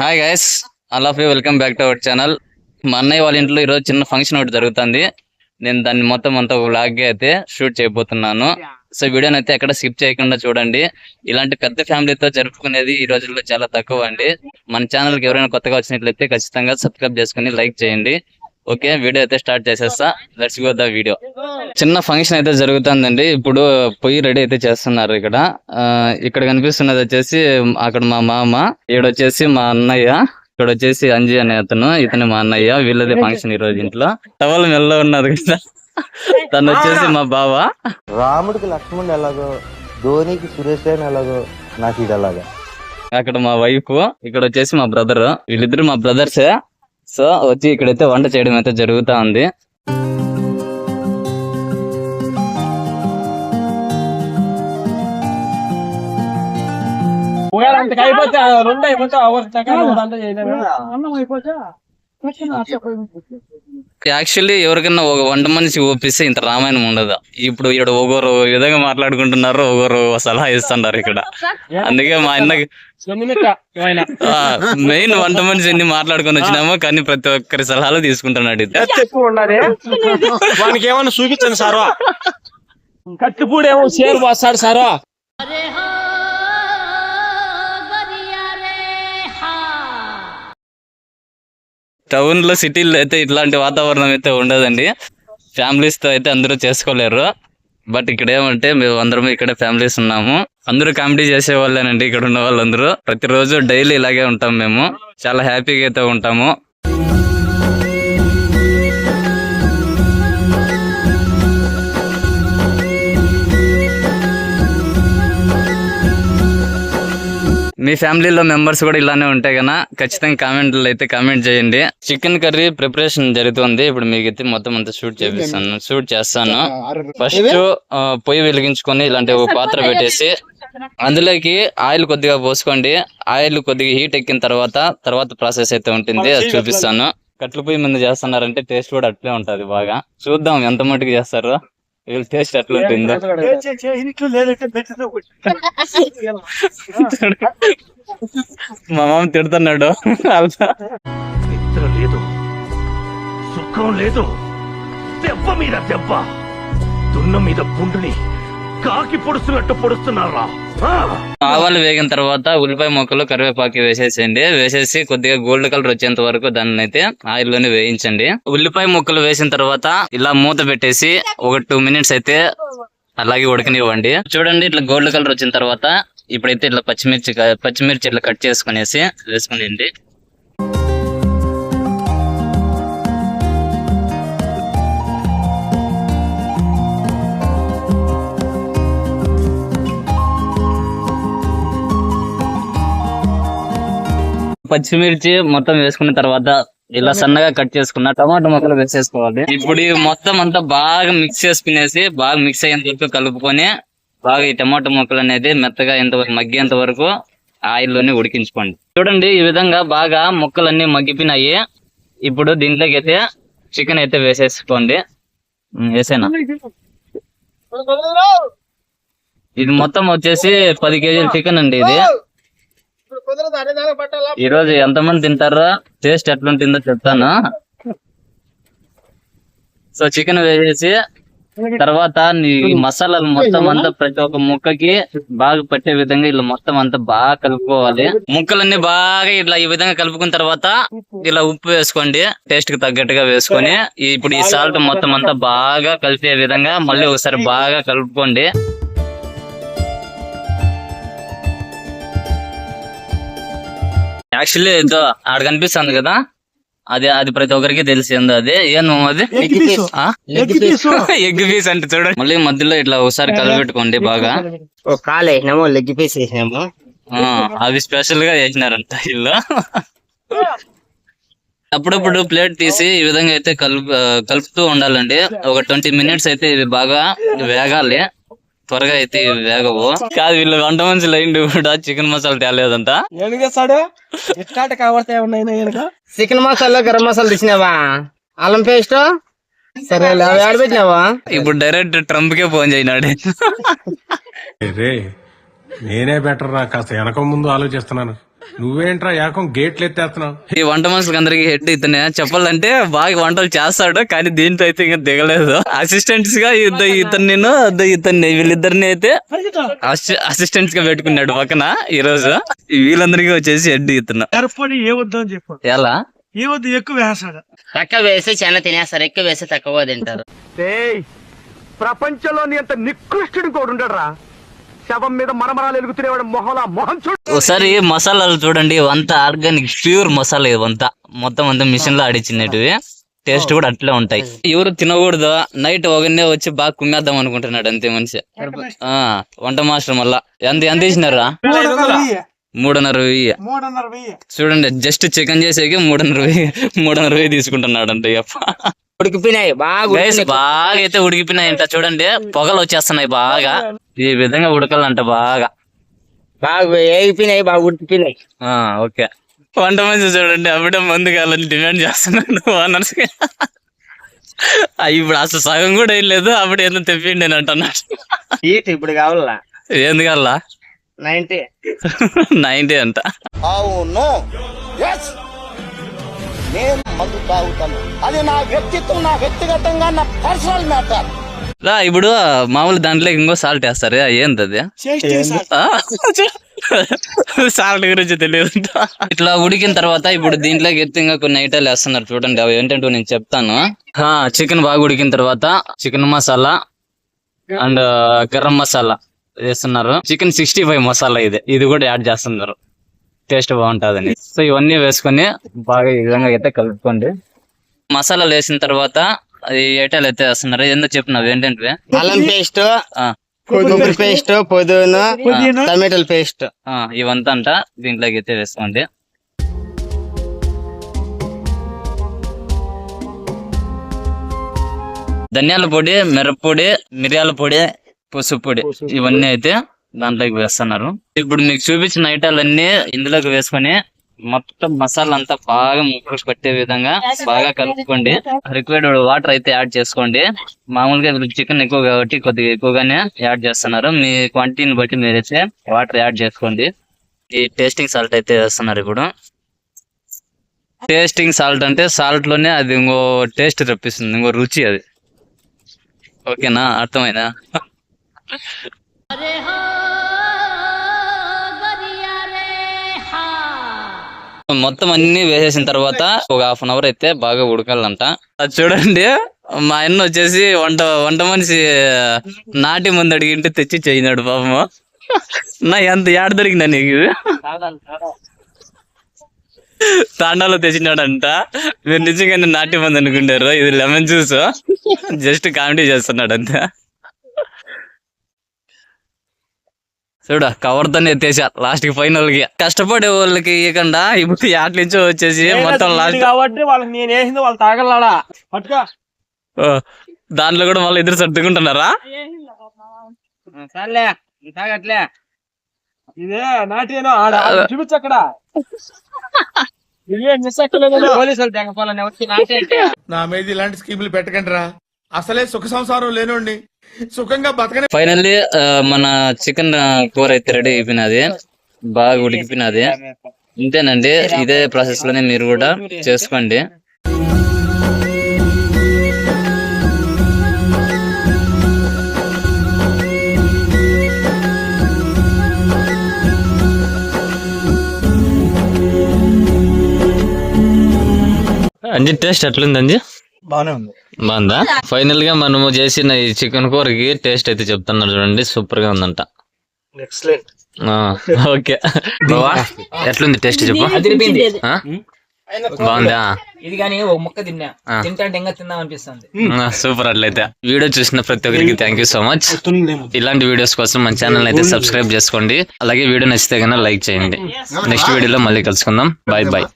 Hi guys all of you welcome back to our channel మా అన్నయ్య వాళ్ళ ఇంట్లో ఈరోజు చిన్న ఫంక్షన్ ఒకటి జరుగుతుంది. నేను దాన్ని మొత్తం అంతా వ్లాగ్ అయితే షూట్ చేయబోతున్నాను. సో వీడియోని అయితే ఎక్కడ స్కిప్ చేయకుండా చూడండి. ఇలాంటి పెద్ద ఫ్యామిలీతో జరుపుకునేది ఈ రోజుల్లో చాలా తక్కువ అండి. మన ఛానల్కి ఎవరైనా కొత్తగా వచ్చినట్లయితే ఖచ్చితంగా సబ్స్క్రైబ్ చేసుకుని లైక్ చేయండి. ఓకే వీడియో అయితే స్టార్ట్ చేసేస్తా. లెట్స్ గో ద వీడియో చిన్న ఫంక్షన్ అయితే జరుగుతుందండి. ఇప్పుడు పొయ్యి రెడీ అయితే చేస్తున్నారు ఇక్కడ. ఆ, ఇక్కడ కనిపిస్తున్నది వచ్చేసి అక్కడ మా మామ ఈడ వచ్చేసి మా అన్నయ్య ఇక్కడ వచ్చేసి అంజీ అనే అతను ఇతను మా అన్నయ్య వీళ్ళదే ఫంక్షన్ ఈ రోజు ఇంట్లో. టవల్ మెల్ల ఉన్నారు కదా. తను వచ్చేసి మా బావ. రాముడికి లక్ష్మణుడు ఎలాగో ధోనికి సురేష్ ఎలాగో నాకు ఇది అలాగా అక్కడ మా వైఫ్ ఇక్కడ వచ్చేసి మా బ్రదర్ వీళ్ళిద్దరు మా బ్రదర్సే సో వచ్చి ఇక్కడైతే వంట చేయడం అయితే జరుగుతా ఉంది. అయిపోతే యాక్చువల్లీ ఎవరికైనా ఒక వంట మనిషి ఓపిస్తే ఇంత రామాయణం ఉండదు? ఇప్పుడు ఇక్కడ ఒకరు విధంగా మాట్లాడుకుంటున్నారు ఒకరు సలహా ఇస్తున్నారు ఇక్కడ. అందుకే మా అన్నకి మెయిన్ వంట మనిషి ఎన్ని మాట్లాడుకొని వచ్చినామో కానీ ప్రతి ఒక్కరి సలహాలు తీసుకుంటున్నాడు వానికి ఏమన్నా చూపించండి సార్వా. కత్తిపూడేమో సేరు టౌన్లో సిటీల్లో అయితే ఇట్లాంటి వాతావరణం అయితే ఉండదండి. ఫ్యామిలీస్తో అయితే అందరూ చేసుకోలేరు. బట్ ఇక్కడ ఏమంటే మేము అందరం ఇక్కడ ఫ్యామిలీస్ ఉన్నాము. అందరూ కామెడీ చేసే వాళ్ళేనండి ఇక్కడ ఉన్న వాళ్ళందరూ. ప్రతిరోజు డైలీ ఇలాగే ఉంటాం మేము. చాలా హ్యాపీగా అయితే ఉంటాము. మీ ఫ్యామిలీలో మెంబర్స్ కూడా ఇలానే ఉంటాయి కదా. ఖచ్చితంగా కామెంట్లు అయితే కామెంట్ చేయండి. చికెన్ కర్రీ ప్రిపరేషన్ జరుగుతుంది. ఇప్పుడు మీకు అయితే మొత్తం అంతా షూట్ చేపిస్తాను. షూట్ చేస్తాను. ఫస్ట్ పొయ్యి వెలిగించుకొని ఇలాంటి ఒక పాత్ర పెట్టేసి అందులోకి ఆయిల్ కొద్దిగా పోసుకోండి. ఆయిల్ కొద్దిగా హీట్ ఎక్కిన తర్వాత తర్వాత ప్రాసెస్ అయితే ఉంటుంది. అది చూపిస్తాను. కట్ల పొయ్యి మీద చేస్తున్నారంటే టేస్ట్ కూడా అట్లే ఉంటది బాగా. చూద్దాం ఎంత మటుకు చేస్తారు. వీళ్ళ టేస్ట్ ఎట్లా ఉంటుందో. మా మామ తిడుతున్నాడు. నిద్ర లేదు. సుఖం లేదు. దెబ్బ మీద దెబ్బ. దున్న మీద పుండుని కాకి పొడుస్తున్నట్టు పొడుస్తున్నారా! ఆవాలు వేగిన తర్వాత ఉల్లిపాయ ముక్కలు కరివేపాకు వేసేసేయండి. వేసేసి కొద్దిగా గోల్డ్ కలర్ వచ్చేంత వరకు దాన్ని అయితే ఆయిల్లోనే వేయించండి. ఉల్లిపాయ ముక్కలు వేసిన తర్వాత ఇలా మూత పెట్టేసి ఒక టూ మినిట్స్ అయితే అలాగే ఉడకనివ్వండి. చూడండి ఇట్లా గోల్డ్ కలర్ వచ్చిన తర్వాత ఇప్పుడైతే ఇట్లా పచ్చిమిర్చి పచ్చిమిర్చి ఇట్లా కట్ చేసుకునేసి వేసుకునేయండి పచ్చిమిర్చి మొత్తం వేసుకున్న తర్వాత ఇలా సన్నగా కట్ చేసుకున్న టమాటో ముక్కలు వేసేసుకోవాలి. ఇప్పుడు మొత్తం అంతా బాగా మిక్స్ చేసుకునేసి బాగా మిక్స్ అయ్యేంత వరకు కలుపుకొని బాగా ఈ టమాటో ముక్కలు అనేది మెత్తగా ఎంత మగ్గేంత వరకు ఆయిల్లోనే ఉడికించుకోండి. చూడండి ఈ విధంగా బాగా ముక్కలన్నీ మగ్గిపోయినాయి. ఇప్పుడు దీంట్లోకి అయితే చికెన్ అయితే వేసేసుకోండి. వేసేనా? ఇది మొత్తం వచ్చేసి పది కేజీల చికెన్ అండి ఇది. ఈ రోజు ఎంతమంది తింటారో? టేస్ట్ ఎట్లుంటుందో చెప్తాను. సో చికెన్ వేసేసి తర్వాత నీ మసాలాలు మొత్తం అంతా ప్రతి ఒక్క ముక్కకి బాగా పట్టే విధంగా ఇలా మొత్తం అంతా బాగా కలుపుకోవాలి. ముక్కలన్నీ బాగా ఇట్లా ఈ విధంగా కలుపుకున్న తర్వాత ఇలా ఉప్పు వేసుకోండి టేస్ట్కి తగ్గట్టుగా వేసుకొని. ఇప్పుడు ఈ సాల్ట్ మొత్తం అంతా బాగా కలిపే విధంగా మళ్ళీ ఒకసారి బాగా కలుపుకోండి. యాక్చువల్లీ ఇదో ఆడ కనిపిస్తుంది కదా. అది అది ప్రతి ఒక్కరికి తెలిసింది అది. ఏం అది? ఎగ్ పీస్ అంటే చూడండి. మళ్ళీ మధ్యలో ఇట్లా ఒకసారి కలబెట్టుకోండి బాగా. కాలు వేసినాము లెగ్ పీస్ వేసినాము. ఆ, అవి స్పెషల్గా చేసినారంట ఇల్లు అప్పుడప్పుడు ప్లేట్ తీసి ఈ విధంగా అయితే కలుపు కలుపుతూ ఉండాలండి. ఒక ట్వంటీ మినిట్స్ అయితే ఇవి బాగా వేగాలి. త్వరగా అయితే వేగవు. కాదు వీళ్ళు వంట మనుషులు అయింది కూడా చికెన్ మసాలా తేలేదంట చేస్తాడు? ఉన్నాయి? చికెన్ మసాలా గరం మసాలా తెచ్చినావా అల్లం పేస్ట్? సరే అవి ఆడ పెట్టినావా? ఇప్పుడు డైరెక్ట్ ట్రంప్ కే ఫోన్ చేయనాడు నేనే బెటర్ రా కాస్త వెనక ముందు ఆలోచిస్తున్నాను. నువ్వేంట్రా ఏకం గేట్లు ఎత్తేస్తున్నావు? ఈ వంట మనుషులకి అందరికి హెడ్ ఇతనే. చెప్పాలంటే బాగా వంటలు చేస్తాడు కానీ దీంట్లో అయితే ఇంకా దిగలేదు. అసిస్టెంట్స్గా ఇద్దరు ఇతను నేను ఇతన్ని వీళ్ళిద్దరిని అయితే అసిస్టెంట్స్గా పెట్టుకున్నాడు పక్కన ఈ రోజు వీళ్ళందరికీ వచ్చేసి హెడ్ ఇతను. ఎరపని ఏ వద్దు అని చెప్పు ఎలా? ఏ వద్దు ఎక్కువ వేసాడు తక్కువ వేస్తే చాలా తినేస్తారు ఎక్కువ వేస్తే తక్కువ తింటారు. ప్రపంచంలోని అంత నికృష్టుడు కూడా ఉండడరా. శవం మీద మరమరాలు ఎలుగుతునేవాడు మొహలా మొహం చూడు ఒకసారి మసాలాలు చూడండి అంతా ఆర్గానిక్ ప్యూర్ మసాలా ఇవంతా మొత్తం అంతా మిషన్లో ఆడిచ్చినట్టువి టేస్ట్ కూడా అట్లే ఉంటాయి. ఎవరు తినకూడదు నైట్ ఒకనే వచ్చి బాగా కుమ్మేద్దాం అనుకుంటున్నాడు అంతే మనిషి. ఆ వంట మాస్టర్ మళ్ళా. ఎంత ఎంత ఇచ్చినారా మూడున్నర వెయ్యి. చూడండి జస్ట్ చికెన్ చేసేకి మూడున్నర వెయ్యి మూడున్నర వెయ్యి తీసుకుంటున్నాడు అంటే ఉడికిపోయినాయి బాగా. బాగా అయితే ఉడికిపోయినాయంట చూడండి పొగలు వచ్చేస్తున్నాయి బాగా. ఈ విధంగా ఉడకాలంట బాగా. బాగా వేగిపోయినాయి బాగా ఉడికిపోయినాయి. ఆ ఓకే. వంట మంచి చూడండి అప్పుడే ముందు కావాలని డిమాండ్ చేస్తున్నాడు ఓనర్స్ ఇప్పుడు అసలు సగం కూడా ఏం లేదు అప్పుడు ఏదో తెప్పిండి అని అంటున్నాడు. ఇప్పుడు కావాలా? ఎందుకల్లా నైన్టీ నైన్టీ అంట. అవును. నేను మందు తాగుతాను అది నా వ్యక్తిత్వం నా వ్యక్తిగతంగా నా పర్సనల్ మ్యాటర్ రా ఇప్పుడు మామూలు దాంట్లో ఇంకో సాల్ట్ వేస్తారు ఏంది అది? సాల్ట్ గురించి తెలియదు. ఇట్లా ఉడికిన తర్వాత ఇప్పుడు దీంట్లోకి ఎత్తి ఇంకా కొన్ని ఐటాలు వేస్తున్నారు చూడండి అవి ఏంటంటే నేను చెప్తాను. చికెన్ బాగా ఉడికిన తర్వాత చికెన్ మసాలా అండ్ గరం మసాలా వేస్తున్నారు. చికెన్ సిక్స్టీ ఫైవ్ మసాలా ఇది. ఇది కూడా యాడ్ చేస్తున్నారు. టేస్ట్ బాగుంటుందని. సో ఇవన్నీ వేసుకొని బాగా ఈ విధంగా అయితే కలుపుకోండి. మసాలాలు వేసిన తర్వాత ఈ ఐటాలు అయితే వేస్తున్నారు? ఏందో చెప్పినావు ఏంటంటే అల్లం పేస్ట్ ఆ, కొబ్బరి పేస్ట్ పుదీనా టమాటాల పేస్ట్. ఆ, ఇవంతా అంట దీంట్లోకి అయితే వేసుకోండి. ధనియాల పొడి మిరప్పొడి మిరియాల పొడి పసుపు పొడి. ఇవన్నీ అయితే దాంట్లోకి వేస్తున్నారు. ఇప్పుడు మీకు చూపించిన ఐటాలన్నీ ఇందులోకి వేసుకొని మొత్తం మసాలా అంతా బాగా ముక్కలు పట్టే విధంగా బాగా కలుపుకోండి. రిక్వైర్డ్ వాటర్ అయితే యాడ్ చేసుకోండి. మామూలుగా చికెన్ ఎక్కువ కాబట్టి కొద్దిగా ఎక్కువగానే యాడ్ చేస్తున్నారు. మీ క్వాంటిటీని బట్టి మీరైతే వాటర్ యాడ్ చేసుకోండి. ఈ టేస్టింగ్ సాల్ట్ అయితే వేస్తున్నారు ఇప్పుడు. టేస్టింగ్ సాల్ట్ అంటే సాల్ట్లోనే అది ఇంకో టేస్ట్ తెప్పిస్తుంది. ఇంకో రుచి అది. ఓకేనా అర్థమైనా మొత్తం అన్ని వేసేసిన తర్వాత ఒక హాఫ్ అన్ అవర్ అయితే బాగా ఉడకాలంట. అది చూడండి మా అన్న వచ్చేసి వంట వంట మనిషి నాటి ముందు అడిగింటే తెచ్చి చేయినాడు పాపము నా ఎంత ఏడ దొరికిందా నీకు? తాండాలో తెచ్చినాడంట. మీరు నిజంగానే నాటి మంది అనుకుంటారు ఇది లెమన్ జ్యూస్. జస్ట్ కామెడీ చేస్తున్నాడు అంతే చూడ కవర్ తోనే ఎత్తేసా లాస్ట్కి ఫైనల్కి. కష్టపడే వాళ్ళకి ఇవ్వకుండా ఇప్పుడు యాట్ నుంచో వచ్చేసి మొత్తం లాస్ట్ కాబట్టి వాళ్ళకి నేను వేసింది వాళ్ళు తాగలాడా? పట్టుకో. దాంట్లో కూడా మళ్ళీ ఇద్దరు సర్దుకుంటున్నారా? సర్లే తాగట్లే. ఇదే నాటేనో ఆడ ఆడ చూపించు అక్కడ. ఇదే మిస్ అక్కలేదు పోలీసులు తెగపోలని వచ్చి నాటే నా మీద ఇలాంటి స్కీములు పెట్టకండి రా అసలే సుఖ సంసారం లేనోడిని. సుఖంగా బతకని ఫైనల్లీ మన చికెన్ కూర అయితే రెడీ అయిపోయినది. బాగా ఉడికిపోయినది. ఇంతేనండి. ఇదే ప్రాసెస్లోనే మీరు కూడా చేసుకోండి. అంజి టేస్ట్ ఎట్లుంది అంజి? బానే ఉంది. బాగుందా? ఫైనల్గా మనము చేసిన ఈ చికెన్ కూరకి టేస్ట్ అయితే చెప్తున్నారు చూడండి. సూపర్గా ఉందంట. ఎక్సలెంట్. ఆ, ఓకే. బావా ఎట్లుంది టేస్ట్ చెప్పు? బాగుందా? ఇది కానీ ఒక ముక్క తిన్నా. తింటే ఇంకా తిందాం అనిపిస్తుంది. సూపర్ అట్లయితే. వీడియో చూసిన ప్రతి ఒక్కరికి థ్యాంక్ యూ సో మచ్ ఇలాంటి వీడియోస్ కోసం మన ఛానల్ అయితే సబ్స్క్రైబ్ చేసుకోండి. అలాగే వీడియో నచ్చితే కన్నా లైక్ చేయండి. నెక్స్ట్ వీడియోలో మళ్ళీ కలుసుకుందాం. Bye bye